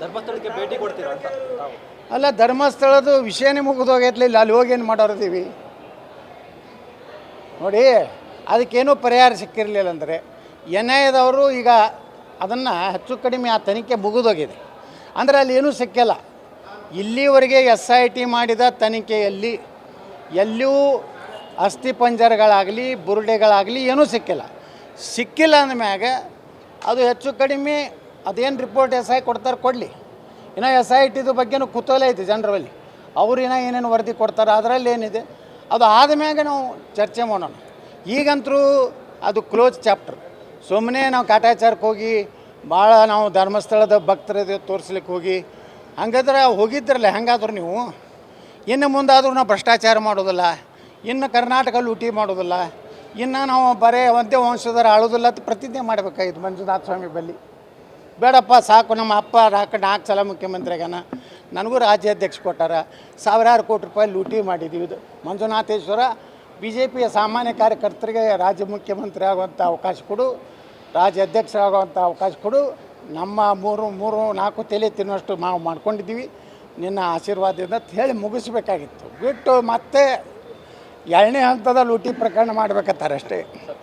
ಧರ್ಮಸ್ಥಳಕ್ಕೆ ಭೇಟಿ ಕೊಡ್ತೀರಾ ಅಂತ. ಅಲ್ಲ ಧರ್ಮಸ್ಥಳದ ವಿಷಯನೇ ಮುಗಿದೋಗೈತ್ಲಿ ಇಲ್ಲಿ ಅಲ್ಲಿ ಹೋಗಿ ಏನು ಮಾಡೋರಿದ್ದೀವಿ? ನೋಡಿ ಅದಕ್ಕೇನೂ ಪರಿಹಾರ ಸಿಕ್ಕಿರಲಿಲ್ಲ ಅಂದರೆ ಎನ್ ಐ ಎದವರು ಈಗ ಅದನ್ನು ಹೆಚ್ಚು ಕಡಿಮೆ ಆ ತನಿಖೆ ಮುಗಿದೋಗಿದೆ. ಅಂದರೆ ಅಲ್ಲಿ ಏನೂ ಸಿಕ್ಕಿಲ್ಲ. ಇಲ್ಲಿವರೆಗೆ ಎಸ್ ಐ ಟಿ ಮಾಡಿದ ತನಿಖೆಯಲ್ಲಿ ಎಲ್ಲಿಯೂ ಅಸ್ಥಿಪಂಜರಗಳಾಗಲಿ ಬುರುಡೆಗಳಾಗಲಿ ಏನೂ ಸಿಕ್ಕಿಲ್ಲ. ಸಿಕ್ಕಿಲ್ಲ ಅಂದಮ್ಯಾಗ ಅದು ಹೆಚ್ಚು ಕಡಿಮೆ ಅದೇನು ರಿಪೋರ್ಟ್ ಎಸ್ ಐ ಕೊಡ್ತಾರೆ ಕೊಡಲಿ. ಇನ್ನು ಎಸ್ ಐ ಟಿದು ಬಗ್ಗೆನೂ ಕುತೂಹಲ ಐತಿ ಜನರಲ್ಲಿ ಅವ್ರು ಇನ್ನೂ ಏನೇನು ವರದಿ ಕೊಡ್ತಾರೆ, ಅದರಲ್ಲಿ ಏನಿದೆ? ಅದು ಆದಮ್ಯಾಗ ನಾವು ಚರ್ಚೆ ಮಾಡೋಣ. ಈಗಂತರೂ ಅದು ಕ್ಲೋಸ್ ಚಾಪ್ಟರ್ ಸುಮ್ಮನೆ ನಾವು ಕಾಟಾಚಾರಕ್ಕೆ ಹೋಗಿ, ಭಾಳ ನಾವು ಧರ್ಮಸ್ಥಳದ ಭಕ್ತರದ್ದು ತೋರಿಸ್ಲಿಕ್ಕೆ ಹೋಗಿ, ಹಂಗಾದ್ರೆ ಹೋಗಿದ್ರಲ್ಲ, ಹೆಂಗಾದ್ರು ನೀವು? ಇನ್ನು ಮುಂದಾದರೂ ನಾವು ಭ್ರಷ್ಟಾಚಾರ ಮಾಡೋದಿಲ್ಲ, ಇನ್ನು ಕರ್ನಾಟಕ ಲೂಟಿ ಮಾಡೋದಿಲ್ಲ, ಇನ್ನು ನಾವು ಬರೇ ಒಂದೇ ವಂಶದರ ಆಳೋದಿಲ್ಲ ಅಂತ ಪ್ರತಿಜ್ಞೆ ಮಾಡಬೇಕಾಗಿತ್ತು ಮಂಜುನಾಥ ಸ್ವಾಮಿ ಬಲ್ಲಿ ಬೇಡಪ್ಪ, ಸಾಕು, ನಮ್ಮ ಅಪ್ಪ ರಾಕ ನಾಲ್ಕು ಸಲ ಮುಖ್ಯಮಂತ್ರಿ ಆಗ್ಯಾನ ನನಗೂ ರಾಜ್ಯಾಧ್ಯಕ್ಷ ಕೊಟ್ಟಾರ. ಸಾವಿರಾರು ಕೋಟಿ ರೂಪಾಯಿ ಲೂಟಿ ಮಾಡಿದ್ದೀವಿ. ಇದು ಮಂಜುನಾಥೇಶ್ವರ ಬಿ ಜೆ ಪಿಯ ಸಾಮಾನ್ಯ ಕಾರ್ಯಕರ್ತರಿಗೆ ರಾಜ್ಯ ಮುಖ್ಯಮಂತ್ರಿ ಆಗುವಂಥ ಅವಕಾಶ ಕೊಡು. ರಾಜ್ಯಾಧ್ಯಕ್ಷರಾಗುವಂಥ ಅವಕಾಶ ಕೊಡು. ನಮ್ಮ ಮೂರು ಮೂರು, ನಾಲ್ಕು ತಲೆ ತಿನ್ನುವಷ್ಟು ನಾವು ಮಾಡ್ಕೊಂಡಿದ್ದೀವಿ. ನಿನ್ನ ಆಶೀರ್ವಾದದಿಂದ ಅಂತ ಹೇಳಿ ಮುಗಿಸ್ಬೇಕಾಗಿತ್ತು. ಬಿಟ್ಟು ಮತ್ತೆ ಎರಡನೇ ಹಂತದ ಲೂಟಿ ಪ್ರಕರಣ ಮಾಡ್ಬೇಕತ್ತಾರೆ ಅಷ್ಟೇ